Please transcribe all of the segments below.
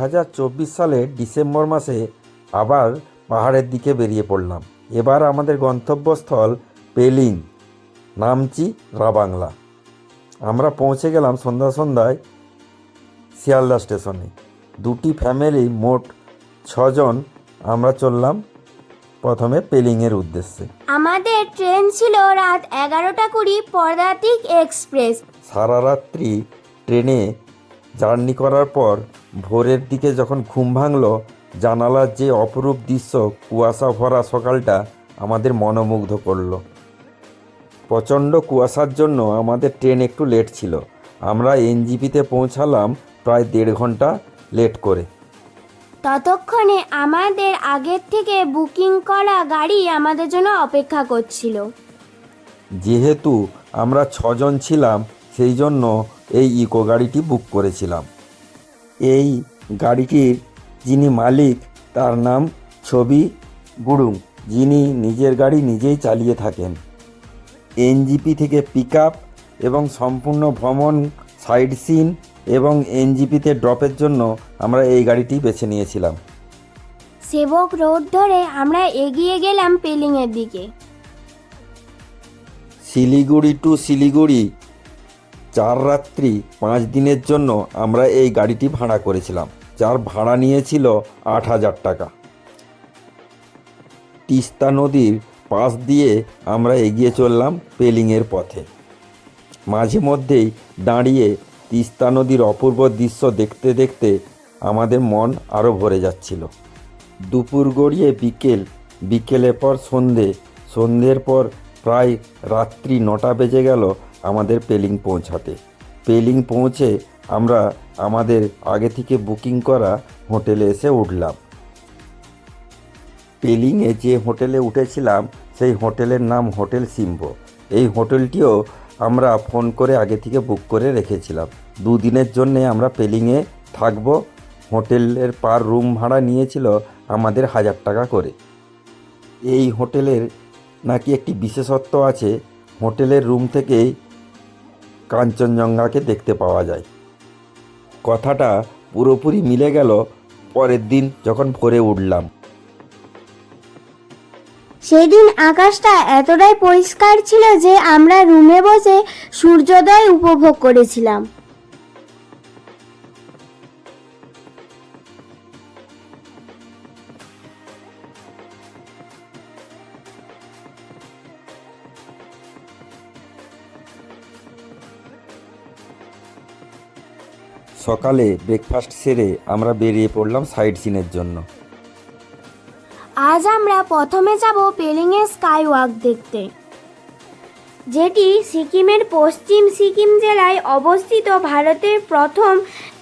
হাজার চব্বিশ সালের ডিসেম্বর মাসে আবার পাহাড়ের দিকে বেরিয়ে পড়লাম। এবার আমাদের গন্তব্যস্থল পেলিং নামচি রাবাংলা। আমরা পৌঁছে গেলাম সন্ধ্যা সন্ধ্যায় শিয়ালদা স্টেশনে। দুটি ফ্যামিলি মোট ছজন আমরা চললাম প্রথমে পেলিংয়ের উদ্দেশ্যে। আমাদের ট্রেন ছিল রাত এগারোটা কুড়ি পদাতিক এক্সপ্রেস। সারা রাত্রি ট্রেনে জার্নি করার পর ভোরের দিকে যখন ঘুম ভাঙলো জানালার যে অপরূপ দৃশ্য কুয়াশা ভরা সকালটা আমাদের মনোমুগ্ধ করল। প্রচণ্ড কুয়াশার জন্য আমাদের ট্রেন একটু লেট ছিল। আমরা এনজিপিতে পৌঁছালাম প্রায় দেড় ঘণ্টা লেট করে। ততক্ষণে আমাদের আগের থেকে বুকিং করা গাড়ি আমাদের জন্য অপেক্ষা করছিল। যেহেতু আমরা ছজন ছিলাম সেই জন্য এই ইকো গাড়িটি বুক করেছিলাম। এই গাড়িটির যিনি মালিক তার নাম ছবি গুরুং যিনি নিজের গাড়ি নিজেই চালিয়ে থাকেন। এনজিপি থেকে পিক এবং সম্পূর্ণ ভ্রমণ সাইড সিন এবং এনজিপিতে ড্রপের জন্য আমরা এই গাড়িটি বেছে নিয়েছিলাম। সেবক রোড ধরে আমরা এগিয়ে গেলাম পেলিংয়ের দিকে। শিলিগুড়ি টু শিলিগুড়ি চার রাত্রি পাঁচ দিনের জন্য আমরা এই গাড়িটি ভাড়া করেছিলাম, যার ভাড়া নিয়েছিল আট হাজার টাকা। তিস্তা নদীর পাশ দিয়ে আমরা এগিয়ে চললাম পেলিংয়ের পথে। মাঝে মধ্যেই দাঁড়িয়ে তিস্তা নদীর অপূর্ব দৃশ্য দেখতে দেখতে আমাদের মন আরও ভরে যাচ্ছিল। দুপুর গড়িয়ে বিকেল, বিকেলের পর সন্ধে, সন্ধ্যের পর প্রায় রাত্রি নটা বেজে গেল আমাদের পেলিং পৌঁছাতে। পেলিং পৌঁছে আমরা আমাদের আগে থেকে বুকিং করা হোটেলে এসে উঠলাম। পেলিংয়ে যে হোটেলে উঠেছিলাম, সেই হোটেলের নাম হোটেল সিম্বো। এই হোটেলটিও আমরা ফোন করে আগে থেকে বুক করে রেখেছিলাম। দুদিনের জন্যে আমরা পেলিংয়ে থাকব। হোটেলের পার রুম ভাড়া নিয়েছিল আমাদের হাজার টাকা করে। এই হোটেলের নাকি একটি বিশেষত্ব আছে। হোটেলের রুম থেকেই কাঞ্চনজঙ্ঘাকে দেখতে পাওয়া যায়। কথাটা পুরোপুরি মিলে গেল পরের দিন যখন ভোরে উঠলাম। সেদিন আকাশটা এতটাই পরিষ্কার ছিল যে আমরা রুমে বসে সূর্যোদয় উপভোগ করেছিলাম। সকালে ব্রেকফাস্ট সেরে আমরা বেরিয়ে পড়লাম সাইড সিনের জন্য। আজ আমরা প্রথমে যাব পেলিংয়ে স্কাই ওয়াক দেখতে যেটি সিকিমের পশ্চিম সিকিম জেলায় অবস্থিত ভারতের প্রথম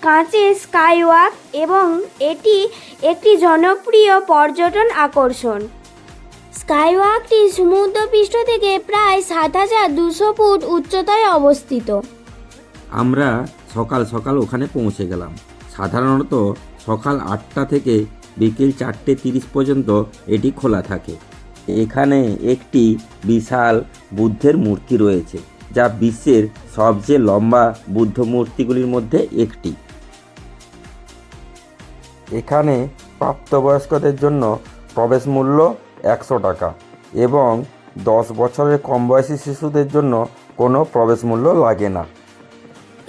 কাঁচের স্কাই ওয়াক এবং এটি একটি জনপ্রিয় পর্যটন আকর্ষণ। স্কাই ওয়াকটি সমুদ্রপৃষ্ঠ থেকে প্রায় সাত হাজার দুশো ফুট উচ্চতায় অবস্থিত। আমরা সকাল সকাল ওখানে পৌঁছে গেলাম। সাধারণত সকাল আটটা থেকে বিকেল চারটে তিরিশ পর্যন্ত এটি খোলা থাকে। এখানে একটি বিশাল বুদ্ধের মূর্তি রয়েছে, যা বিশ্বের সবচেয়ে লম্বা বুদ্ধ মূর্তিগুলির মধ্যে একটি। এখানে প্রাপ্তবয়স্কদের জন্য প্রবেশ মূল্য একশো টাকা এবং দশ বছরের কম বয়সী শিশুদের জন্য কোনো প্রবেশ মূল্য লাগে না।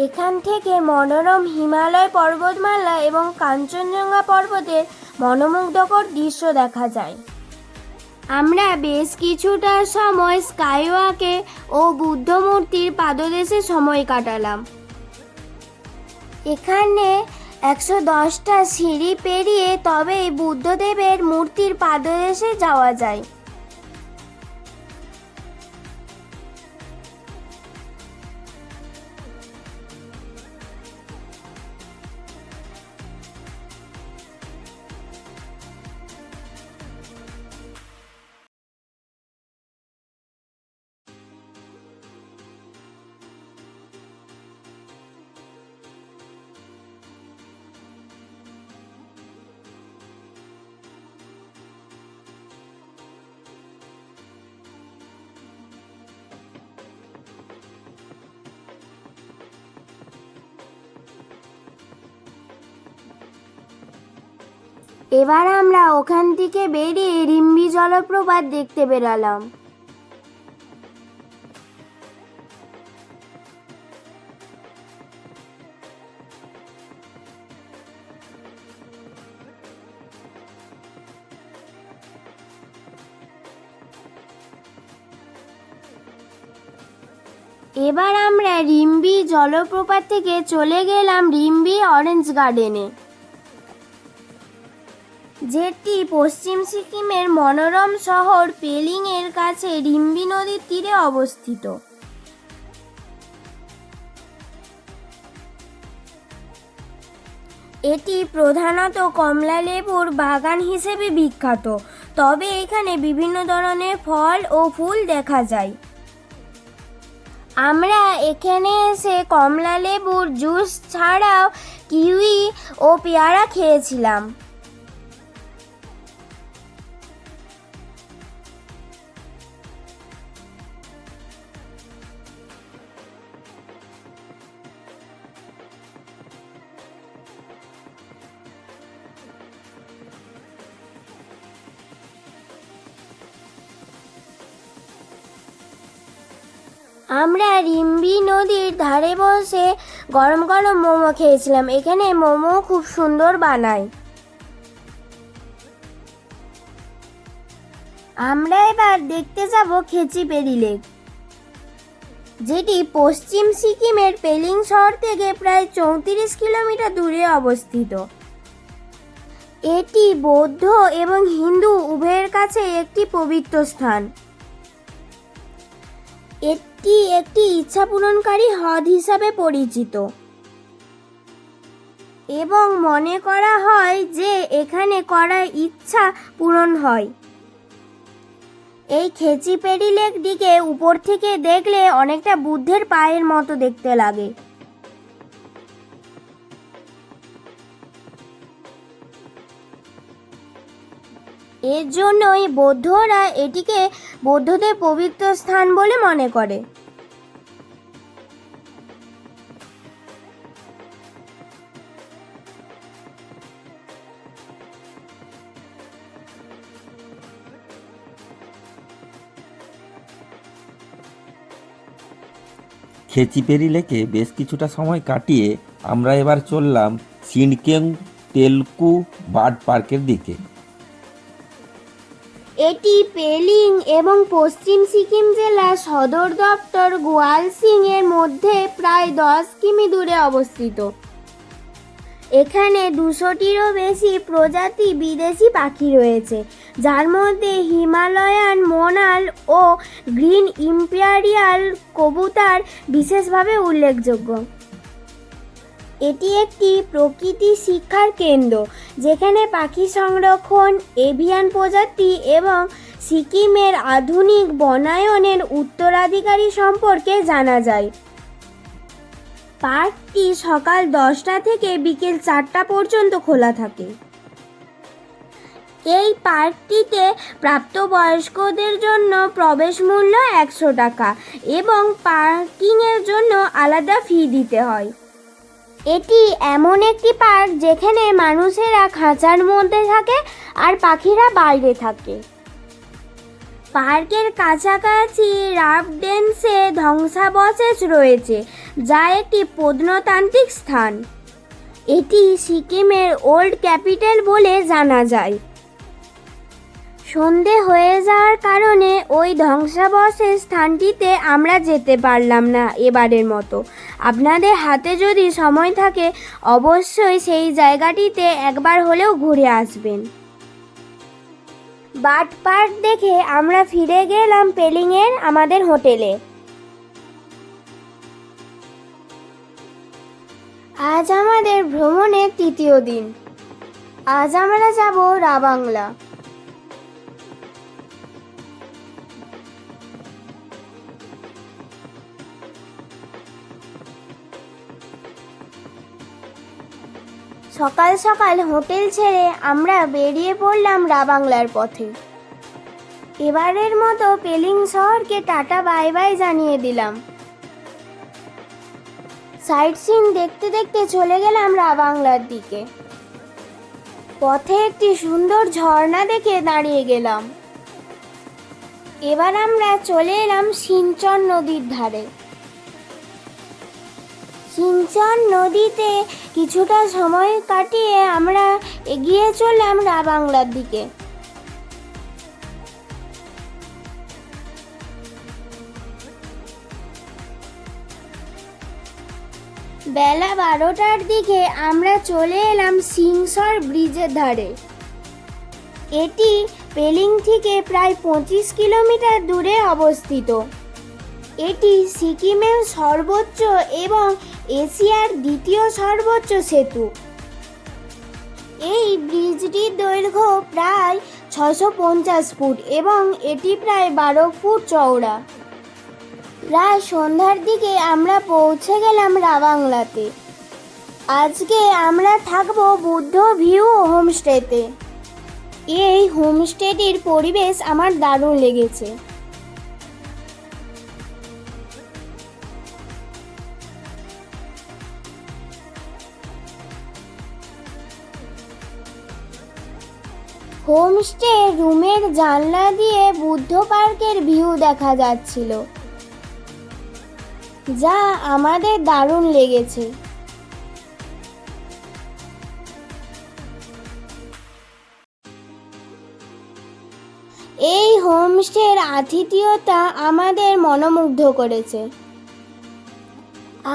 এখান থেকে মনোরম হিমালয় পর্বতমালা এবং কাঞ্চনজঙ্ঘা পর্বতের মনোমুগ্ধকর দৃশ্য দেখা যায়। আমরা বেশ কিছুটা সময় স্কাইওয়াকে ও বুদ্ধ মূর্তির পাদদেশে সময় কাটালাম। এখানে একশো দশটা সিঁড়ি পেরিয়ে তবেই বুদ্ধদেবের মূর্তির পাদদেশে যাওয়া যায়। এবার আমরা ওখান থেকে বেরিয়ে রিম্বি জলপ্রপাত দেখতে বেরালাম। এবার আমরা রিম্বি জলপ্রপাত থেকে চলে গেলাম রিম্বি অরেঞ্জ গার্ডেনে। যেটি পশ্চিম সিকিমের মনোরম শহর পেলিংয়ের কাছে রিম্বি নদীর তীরে অবস্থিত। এটি প্রধানত কমলা লেবুর বাগান হিসেবে বিখ্যাত, তবে এখানে বিভিন্ন ধরনের ফল ও ফুল দেখা যায়। আমরা এখানে এসে কমলা লেবুর জুস ছাড়াও কিউই ও পেয়ারা খেয়েছিলাম। আমরা রিম্বি নদীর ধারে বসে গরম গরম মোমো খেয়েছিলাম। এখানে মোমো খুব সুন্দর বানায়। আমরা এবার দেখতে যাব খেচিপেরি লেক, যেটি পশ্চিম সিকিমের পেলিং শহর থেকে প্রায় চৌত্রিশ কিলোমিটার দূরে অবস্থিত। এটি বৌদ্ধ এবং হিন্দু উভয়ের কাছে একটি পবিত্র স্থান। এটি একটি ইচ্ছা পূরণকারী হ্রদ হিসাবে পরিচিত। এবং মনে করা হয় যে এখানে করা ইচ্ছা পূরণ হয়। এই খেচিপেরি লেকটিকে উপর থেকে দেখলে অনেকটা বুদ্ধের পায়ের মতো দেখতে লাগে। এর জন্যই বৌদ্ধরা এটিকে বৌদ্ধদের পবিত্র স্থান বলে মনে করে। খেচিপেরি লেকে বেশ কিছুটা সময় কাটিয়ে আমরা এবার চললাম সিনকেং তেলকু বার্ড পার্কের দিকে। এটি পেলিং এবং পশ্চিম সিকিম জেলা সদর দপ্তর গোয়ালসিং এর মধ্যে প্রায় দশ কিমি দূরে অবস্থিত। এখানে দুশোটিরও বেশি প্রজাতি বিদেশি পাখি রয়েছে, যার মধ্যে হিমালয়ান মোনাল ও গ্রিন ইম্পেরিয়াল কবুতার বিশেষভাবে উল্লেখযোগ্য। এটি একটি প্রকৃতি শিক্ষার কেন্দ্র, যেখানে পাখি সংরক্ষণ, এভিয়ান প্রজাতি এবং সিকিমের আধুনিক বনায়নের উত্তরাধিকারী সম্পর্কে জানা যায়। পার্কটি সকাল দশটা থেকে বিকেল চারটা পর্যন্ত খোলা থাকে। এই পার্কটিতে প্রাপ্তবয়স্কদের জন্য প্রবেশ মূল্য একশো টাকা এবং পার্কিংয়ের জন্য আলাদা ফি দিতে হয়। এটি এমন একটি পার্ক যেখানে মানুষেরা খাঁচার মধ্যে থাকে আর পাখিরা বাইরে থাকে। পার্কের কাছাকাছি রাফডেন্সে ধ্বংসাবশেষ রয়েছে, যা একটি প্রত্নতান্ত্রিক স্থান। এটি সিকিমের ওল্ড ক্যাপিটাল বলে জানা যায়। সন্ধে হয়ে যাওয়ার কারণে ওই ধ্বংসাবশেষ স্থানটিতে আমরা যেতে পারলাম না এবারের মতো। আপনাদের হাতে যদি সময় থাকে, অবশ্যই সেই জায়গাটিতে একবার হলেও ঘুরে আসবেন। বাট পার্ক দেখে আমরা ফিরে গেলাম পেলিংয়ের আমাদের হোটেলে। আজ আমাদের ভ্রমণের তৃতীয় দিন। আজ আমরা যাব রাবাংলা। সকাল সকাল হোটেল ছেড়ে আমরা বেরিয়ে পড়লাম রাবাংলার পথে। এবারের মতো পেলিং শহরকে টাটা বাই বাই জানিয়ে দিলাম। সাইট সিন দেখতে দেখতে চলে গেলাম রাবাংলার দিকে। পথে একটি সুন্দর ঝর্ণা দেখে দাঁড়িয়ে গেলাম। এবার আমরা চলে এলাম সিঞ্চন নদীর ধারে। সিঞ্চন নদীতে কিছুটা সময় কাটিয়ে আমরা এগিয়ে চললাম রাবাংলার দিকে। বেলা বারোটার দিকে আমরা চলে এলাম সিংসর ব্রিজের ধারে। এটি পেলিং থেকে প্রায় পঁচিশ কিলোমিটার দূরে অবস্থিত। এটি সিকিমের সর্বোচ্চ এবং এশিয়ার দ্বিতীয় সর্বোচ্চ সেতু। এই ব্রিজটির দৈর্ঘ্য প্রায় ছশো পঞ্চাশ ফুট এবং এটি প্রায় বারো ফুট চওড়া। প্রায় সন্ধ্যার দিকে আমরা পৌঁছে গেলাম রাবাংলাতে। আজকে আমরা থাকব বুদ্ধ ভিউ হোমস্টেতে। এই হোমস্টেটির পরিবেশ আমার দারুণ লেগেছে। হোমস্টে রুমের জানলা দিয়ে বুদ্ধ পার্কের ভিউ দেখা যাচ্ছিল। যা আমাদের দারুণ লেগেছে। এই হোমস্টের আতিথিয়তা আমাদের মনোমুগ্ধ করেছে।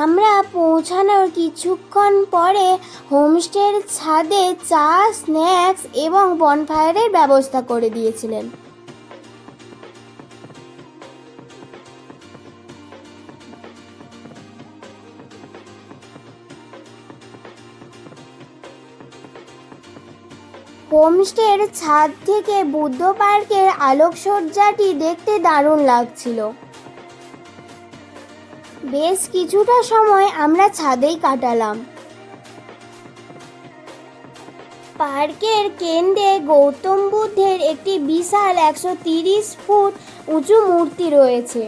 আমরা পৌঁছানোর কিছুক্ষণ পরে হোমস্টের ছাদে চা, স্ন্যাক্স এবং বনফায়ারের ব্যবস্থা করে দিয়েছিলেন। হোমস্টের ছাদ থেকে বুদ্ধ পার্কের আলোকসজ্জাটি দেখতে দারুণ লাগছিল। বেশ কিছুটা সময় আমরা ছাদেই কাটালাম। পার্কের কেন্দ্রে গৌতম বুদ্ধের একটি বিশাল একশো তিরিশ ফুট উঁচু মূর্তি রয়েছে।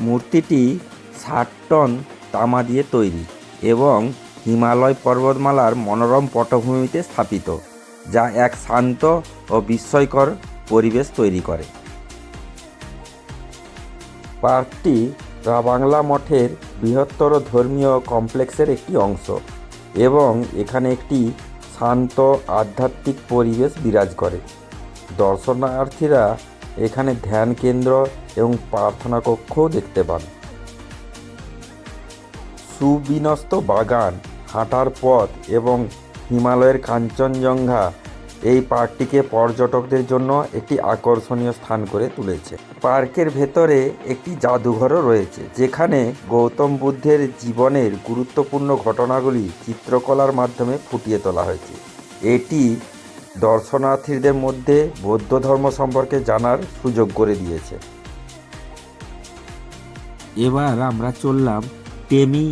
মূর্তিটি ষাট টন তামা দিয়ে তৈরি এবং হিমালয় পর্বতমালার মনোরম পটভূমিতে স্থাপিত, যা এক শান্ত ও বিস্ময়কর পরিবেশ তৈরি করে। পার্কটি রাবাংলা মঠের বৃহত্তর ধর্মীয় কমপ্লেক্সের একটি অংশ এবং এখানে একটি শান্ত আধ্যাত্মিক পরিবেশ বিরাজ করে। দর্শনার্থীরা এখানে ধ্যান কেন্দ্র এবং প্রার্থনা কক্ষও দেখতে পান। সুবিন্যস্ত বাগান, হাঁটার পথ এবং হিমালয়ের কাঞ্চনজঙ্ঘা এই পার্কটিকে পর্যটকদের জন্য একটি আকর্ষণীয় স্থান করে তুলেছে। পার্কের ভেতরে একটি জাদুঘরও রয়েছে, যেখানে গৌতম বুদ্ধের জীবনের গুরুত্বপূর্ণ ঘটনাগুলি চিত্রকলার মাধ্যমে ফুটিয়ে তোলা হয়েছে। এটি দর্শনার্থীদের মধ্যে বৌদ্ধ ধর্ম সম্পর্কে জানার সুযোগ করে দিয়েছে। এবার আমরা চললাম টেমি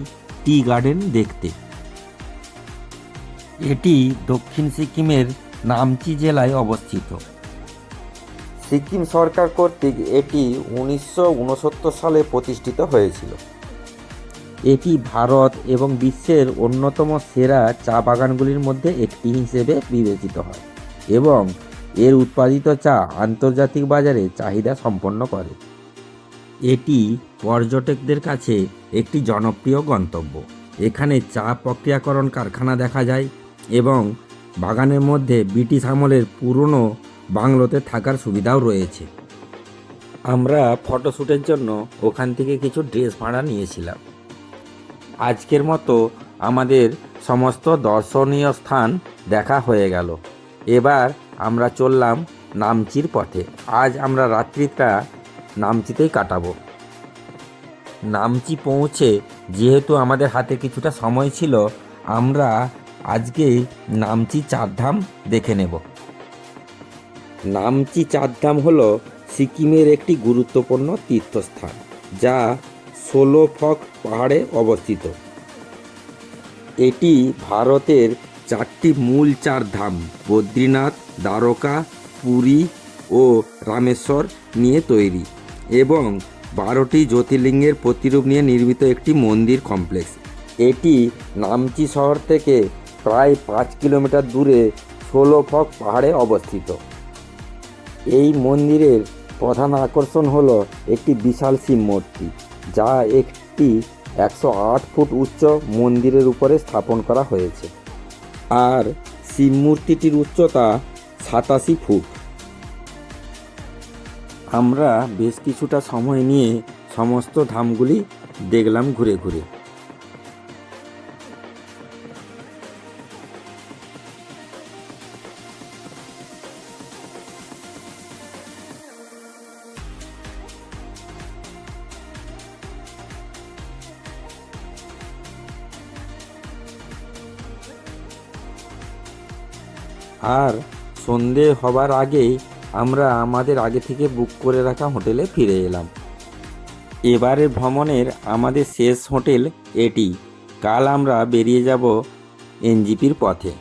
টি গার্ডেন দেখতে। এটি দক্ষিণ সিকিমের নামচি জেলায় অবস্থিত। সিকিম সরকার কর্তৃক এটি উনিশশো উনসত্তর সালে প্রতিষ্ঠিত হয়েছিল। এটি ভারত এবং বিশ্বের অন্যতম সেরা চা বাগানগুলির মধ্যে একটি হিসেবে বিবেচিত হয় এবং এর উৎপাদিত চা আন্তর্জাতিক বাজারে চাহিদা সম্পন্ন করে। এটি পর্যটকদের কাছে একটি জনপ্রিয় গন্তব্য। এখানে চা প্রক্রিয়াকরণ কারখানা দেখা যায় এবং বাগানের মধ্যে ব্রিটিশ আমলের পুরনো বাংলোতে থাকার সুবিধাও রয়েছে। আমরা ফটোশ্যুটের জন্য ওখান থেকে কিছু ড্রেস ভাড়া নিয়েছিলাম। আজকের মতো আমাদের সমস্ত দর্শনীয় স্থান দেখা হয়ে গেল। এবার আমরা চললাম নামচির পথে। আজ আমরা রাত্রিটা নামচিতেই কাটাবো। নামচি পৌঁছে যেহেতু আমাদের হাতে কিছুটা সময় ছিল, আমরা আজকে নামচি চারধাম দেখে নেব। নামচি চারধাম হলো সিকিমের একটি গুরুত্বপূর্ণ তীর্থস্থান, যা সোলোফক পাহাড়ে অবস্থিত। এটি ভারতের চারটি মূল চার ধাম বদ্রীনাথ, দ্বারকা, পুরী ও রামেশ্বর নিয়ে তৈরি এবং বারোটি জ্যোতির্লিঙ্গের প্রতিরূপ নিয়ে নির্মিত একটি মন্দির কমপ্লেক্স। এটি নামচি শহর থেকে প্রায় পাঁচ কিলোমিটার দূরে ষোলো ফক পাহাড়ে অবস্থিত। এই মন্দিরের প্রধান আকর্ষণ হলো একটি বিশাল শিব মূর্তি, যা একটি একশো আট ফুট উচ্চ মন্দিরের উপরে স্থাপন করা হয়েছে। আর শিব মূর্তিটির উচ্চতা সাতাশি ফুট। আমরা বেশ কিছুটা সময় নিয়ে সমস্ত ধামগুলি দেখলাম ঘুরে ঘুরে। আর সন্ধে হবার আগেই আমরা আমাদের আগে থেকে বুক করে রাখা হোটেলে ফিরে এলাম। এবারের ভ্রমণের আমাদের শেষ হোটেল এটি। কাল আমরা বেরিয়ে যাব এনজিপির পথে।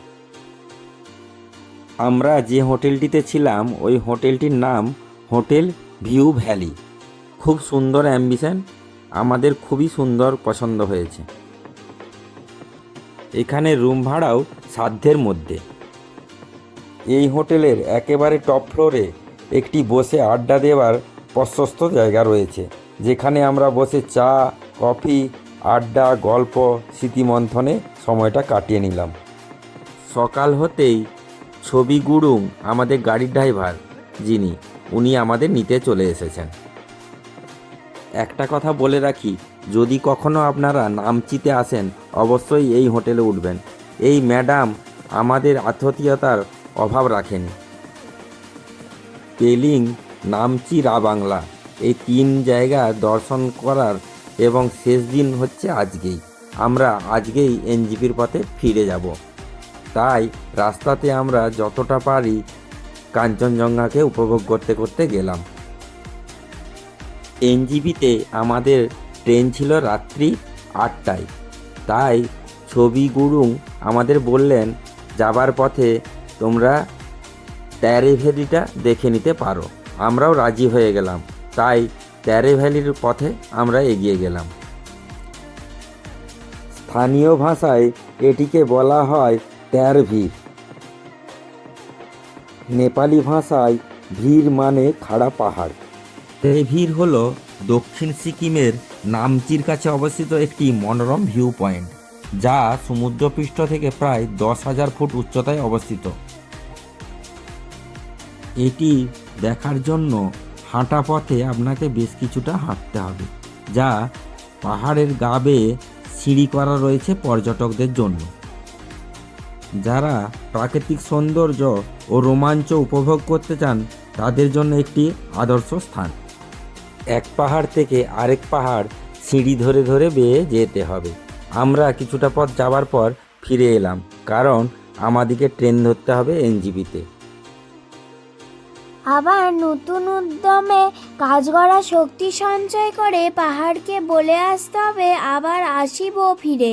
আমরা যে হোটেলটিতে ছিলাম, ওই হোটেলটির নাম হোটেল ভিউ ভ্যালি। খুব সুন্দর অ্যাম্বিশন, আমাদের খুবই সুন্দর পছন্দ হয়েছে। এখানে রুম ভাড়াও সাধ্যের মধ্যে। এই হোটেলের একেবারে টপ ফ্লোরে একটি বসে আড্ডা দেওয়ার প্রশস্ত জায়গা রয়েছে, যেখানে আমরা বসে চা, কফি, আড্ডা, গল্প, স্মৃতিমন্থনে সময়টা কাটিয়ে নিলাম। সকাল হতেই ছবি গুড়ুং আমাদের গাড়ির ড্রাইভার, যিনি, উনি আমাদের নিতে চলে এসেছেন। একটা কথা বলে রাখি, যদি কখনো আপনারা নামচিতে আসেন, অবশ্যই এই হোটেলে উঠবেন। এই ম্যাডাম আমাদের আতিথেয়তার অভাব রাখেন। পেলিং নামচি রা বাংলা। এই তিন জায়গা দর্শন করার এবং শেষ দিন হচ্ছে আজকেই। আমরা আজকেই এনজিপির পথে ফিরে যাব। তাই রাস্তাতে আমরা যতটা পারি কাঞ্চনজঙ্ঘাকে উপভোগ করতে করতে গেলাম। এনজিপিতে আমাদের ট্রেন ছিল রাত্রি আটটায়। তাই ছবি গুরুং আমাদের বললেন, যাবার পথে তোমরা ট্যারে ভ্যালিটা দেখে নিতে পারো। আমরাও রাজি হয়ে গেলাম। তাই ট্যারে ভ্যালির পথে আমরা এগিয়ে গেলাম। স্থানীয় ভাষায় এটিকে বলা হয় ভিড় নেপালি ভাষায় ভিড় মানে খাড়া পাহাড়। ভিড় হল দক্ষিণ সিকিমের নামচির কাছে অবস্থিত একটি মনোরম ভিউ পয়েন্ট যা সমুদ্রপৃষ্ঠ থেকে প্রায় দশ হাজার ফুট উচ্চতায় অবস্থিত। এটি দেখার জন্য হাঁটা পথে আপনাকে বেশ কিছুটা হাঁটতে হবে, যা পাহাড়ের গা বেয়ে সিঁড়ি করা রয়েছে পর্যটকদের জন্য। যারা প্রাকৃতিক সৌন্দর্য ও রোমাঞ্চ উপভোগ করতে চান, তাদের জন্য একটি আদর্শ স্থান। এক পাহাড় থেকে আরেক পাহাড় সিঁড়ি ধরে ধরে বেয়ে যেতে হবে। আমরা কিছুটা পথ যাওয়ার পর ফিরে এলাম, কারণ আমাদেরকে ট্রেন ধরতে হবে এনজিপিতে আবার নতুন উদ্যমে কাজ করা শক্তি সঞ্চয় করে পাহাড়কে বলে আসতে হবে, আবার আসিব ফিরে।